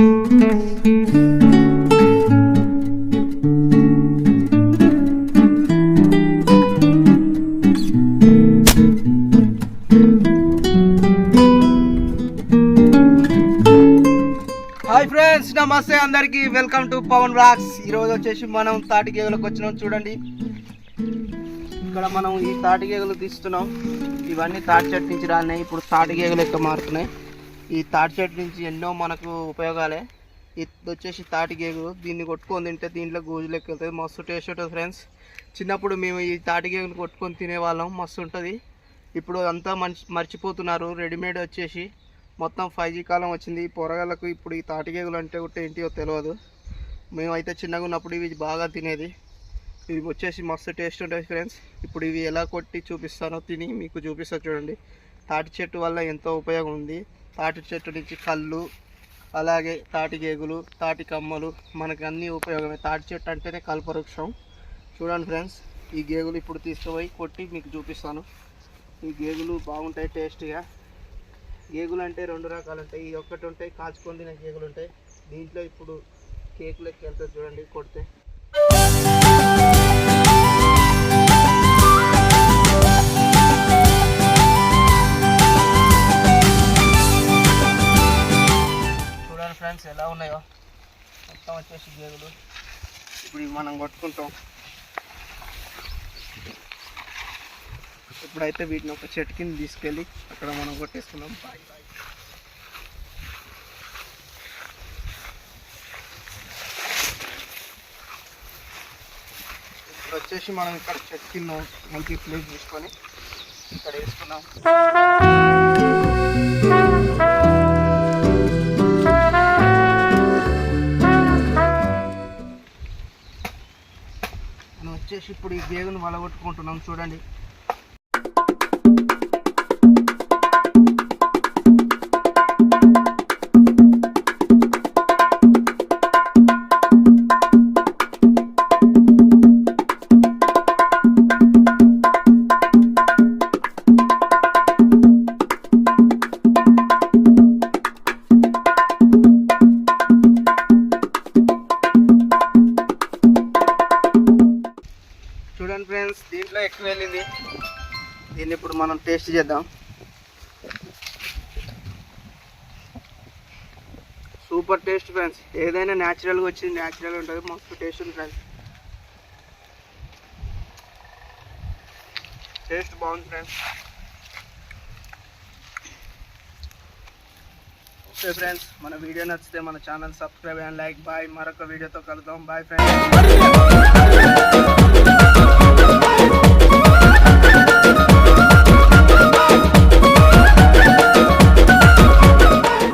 Hi friends నమస్తే అందరికి. Welcome to Pavan rocks. ఈ రోజు వచ్చేసి మనం తాటి గేగులకు వచ్చినాం చూడండి. ఇక్కడ మనం ఈ తాటి గేగులు తీస్తున్నాం. ఇవన్నీ తాటి చెట్టు నుంచి రాలినాయి. ఇప్పుడు తాటి గేగులు ఎక్కువ మారుతున్నాయి? ఈ తాటి చెట్టు నుంచి ఎన్నో మనకు ఉపయోగాలే. ఇది వచ్చేసి తాటి గేగు దీన్ని కొట్టుకొని తింటే దీంట్లో గోజులు ఎక్కువ మస్తు టేస్ట్ ఉంటుంది ఫ్రెండ్స్. చిన్నప్పుడు మేము ఈ తాటి గేగులు కొట్టుకొని తినేవాళ్ళం మస్తు ఉంటుంది. ఇప్పుడు అంతా మంచి మర్చిపోతున్నారు. రెడీమేడ్ వచ్చేసి మొత్తం ఫైవ్ జీ కాలం వచ్చింది. ఈ పొరగాళ్ళకు ఇప్పుడు ఈ తాటికేగులు అంటే ఒకటి ఏంటియో తెలియదు మేమైతే చిన్నగా ఉన్నప్పుడు ఇవి బాగా తినేది. ఇవి వచ్చేసి మస్తు టేస్ట్ ఉంటుంది ఫ్రెండ్స్. ఇప్పుడు ఇవి ఎలా కొట్టి చూపిస్తానో తిని మీకు చూపిస్తా చూడండి. తాటి చెట్టు వల్ల ఎంతో ఉపయోగం ఉంది. తాటి చెట్టు నుంచి కళ్ళు అలాగే తాటి గేగులు తాటి కమ్మలు మనకు అన్ని ఉపయోగమే. తాటి చెట్టు అంటేనే కల్పవృక్షం. చూడండి ఫ్రెండ్స్ ఈ గేగులు ఇప్పుడు తీసుకుపోయి కొట్టి మీకు చూపిస్తాను. ఈ గేగులు బాగుంటాయి టేస్ట్గా. గేగులు అంటే రెండు రకాలు ఉంటాయి ఈ ఒక్కటి ఉంటాయి కాచుకొని తినే గేగులు ఉంటాయి. దీంట్లో ఇప్పుడు కేక్ లెక్క వెళ్తుంది చూడండి కొడితే. ఎలా ఉన్నాయో. మొత్తం వచ్చేసి గేగులు ఇప్పుడు మనం కొట్టుకుంటాం. ఇప్పుడైతే వీటిని ఒక చెట్టు కింద తీసుకెళ్ళి అక్కడ మనం కొట్టేసుకున్నాం. బాయ్. బాయ్ ఇప్పుడు వచ్చేసి మనం ఇక్కడ చెట్టు కింద మంచి ప్లేస్ తీసుకొని ఇక్కడ వేసుకున్నాం. వచ్చేసి ఇప్పుడు ఈ గేగును వలగొట్టుకుంటున్నాం. చూడండి చూడండి. ఫ్రెండ్స్ దీంట్లో ఎక్కువ వెళ్ళింది. దీన్ని ఇప్పుడు మనం టేస్ట్ చేద్దాం. సూపర్ టేస్ట్ ఫ్రెండ్స్ ఏదైనా న్యాచురల్గా వచ్చింది న్యాచురల్ ఉంటుంది. మస్తు టేస్ట్ ఉంది ఫ్రెండ్స్ టేస్ట్ బాగుంది ఫ్రెండ్స్ ఓకే ఫ్రెండ్స్ మన వీడియో నచ్చితే మన channel subscribe and like bye మరొక వీడియోతో కలుద్దాం. Bye friends